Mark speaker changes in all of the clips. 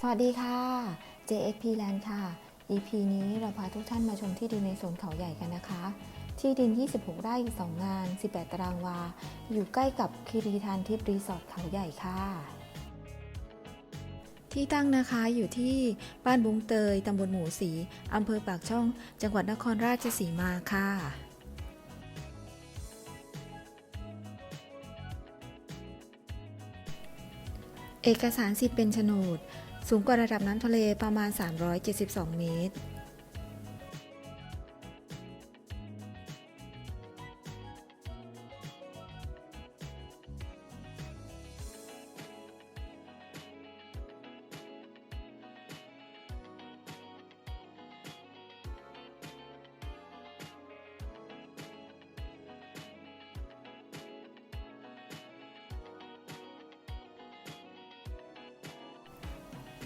Speaker 1: สวัสดีค่ะ JSP Land ค่ะ EP นี้เราพาทุกท่านมาชมที่ดินในโซนเขาใหญ่กันนะคะ ที่ดิน 26 ไร่ 2 งาน 18 ตารางวา อยู่ใกล้กับคีรีทานทิพย์รีสอร์ทเขาใหญ่ค่ะ ที่ตั้งนะคะอยู่ที่บ้านบุงเตย ตำบลหมูสี อำเภอปากช่อง จังหวัดนครราชสีมาค่ะเอกสารสิทธิ์เป็นโฉนด สูงกว่าระดับน้ำทะเลประมาณ 372 เมตร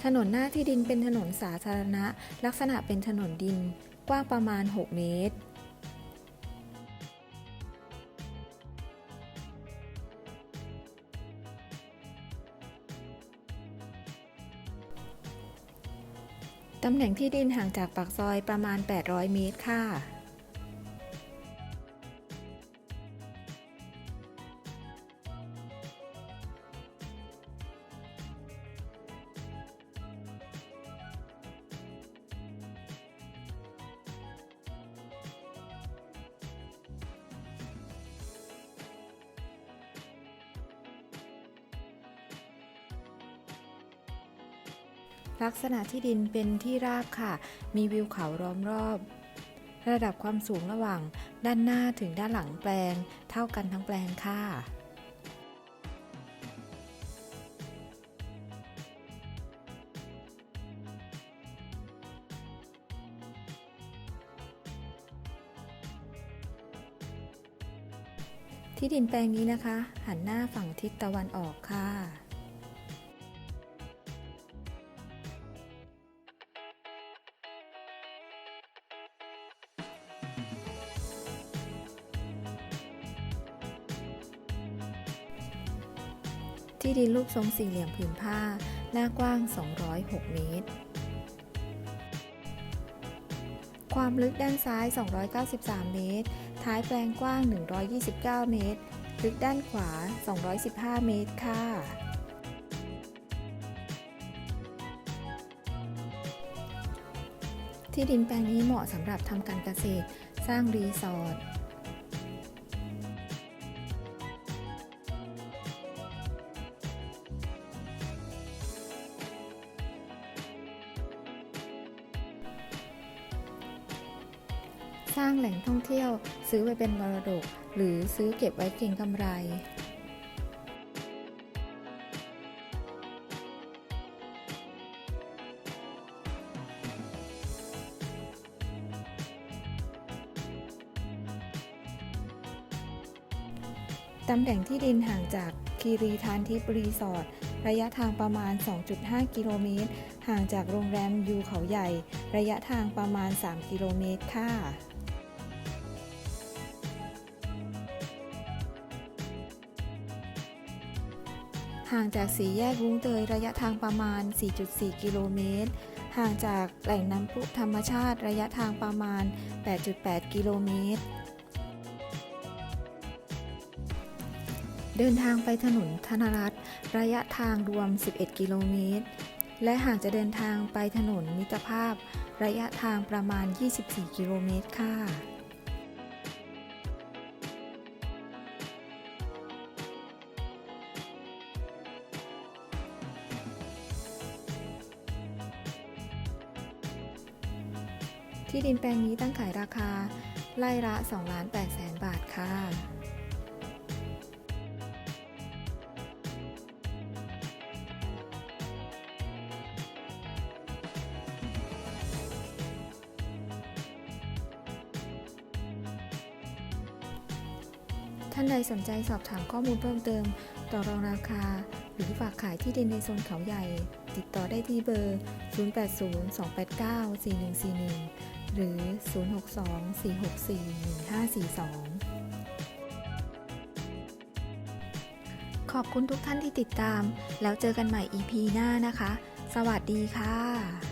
Speaker 1: ถนนหน้าที่ดินเป็นถนนสาธารณะ ลักษณะเป็นถนนดิน กว้างประมาณ 6 เมตร ตำแหน่งที่ดินห่างจากปากซอยประมาณ 800 เมตรค่ะ ลักษณะที่ดินเป็นที่ราบค่ะ มีวิวเขาล้อมรอบ ระดับความสูงระหว่างด้านหน้าถึงด้านหลังแปลง เท่ากันทั้งแปลงค่ะที่ดินแปลงนี้นะคะ หันหน้าฝั่งทิศตะวันออกค่ะ ที่ดินรูปทรงสี่เหลี่ยมผืนผ้า หน้ากว้าง 206 เมตร ความลึกด้านซ้าย 293 เมตร ท้ายแปลงกว้าง 129 เมตร ลึกด้านขวา 215 เมตรค่ะ ที่ดินแปลงนี้เหมาะสำหรับทำการเกษตร สร้างรีสอร์ท สร้างแหล่งท่องเที่ยว ซื้อไว้เป็นมรดก หรือซื้อเก็บไว้เก็งกำไรตำแหน่งที่ดินห่างจากคีรีทานทิพรีสอร์ทระยะทางประมาณ 2.5 กิโลเมตร ห่างจากโรงแรมยูเขาใหญ่ ระยะทางประมาณ 3 กิโลเมตรค่ะ ห่างจากสีแยกวุ้งเตยระยะทางประมาณ 4.4 กิโลเมตร ห่างจากแหล่งน้ำพุธรรมชาติระยะทางประมาณ 8.8 กิโลเมตร เดินทางไปถนนธนรัตน์ระยะทางรวม 11 กิโลเมตร และหากจะเดินทางไปถนนมิตรภาพ ระยะทางประมาณ 24 กิโลเมตรค่ะ ที่ดินแปลงนี้ตั้งขายราคา ไร่ละ2ล้าน8แสนบาทค่ะท่านใดสนใจสอบถามข้อมูลเพิ่มเติม ต่อรองราคา หรือฝากขายที่ดินในโซนเขาใหญ่ ติดต่อได้ที่เบอร์ 0802894141 หรือ 062-464-1542 ขอบคุณทุกท่านที่ติดตาม แล้วเจอกันใหม่ EP หน้านะคะ สวัสดีค่ะ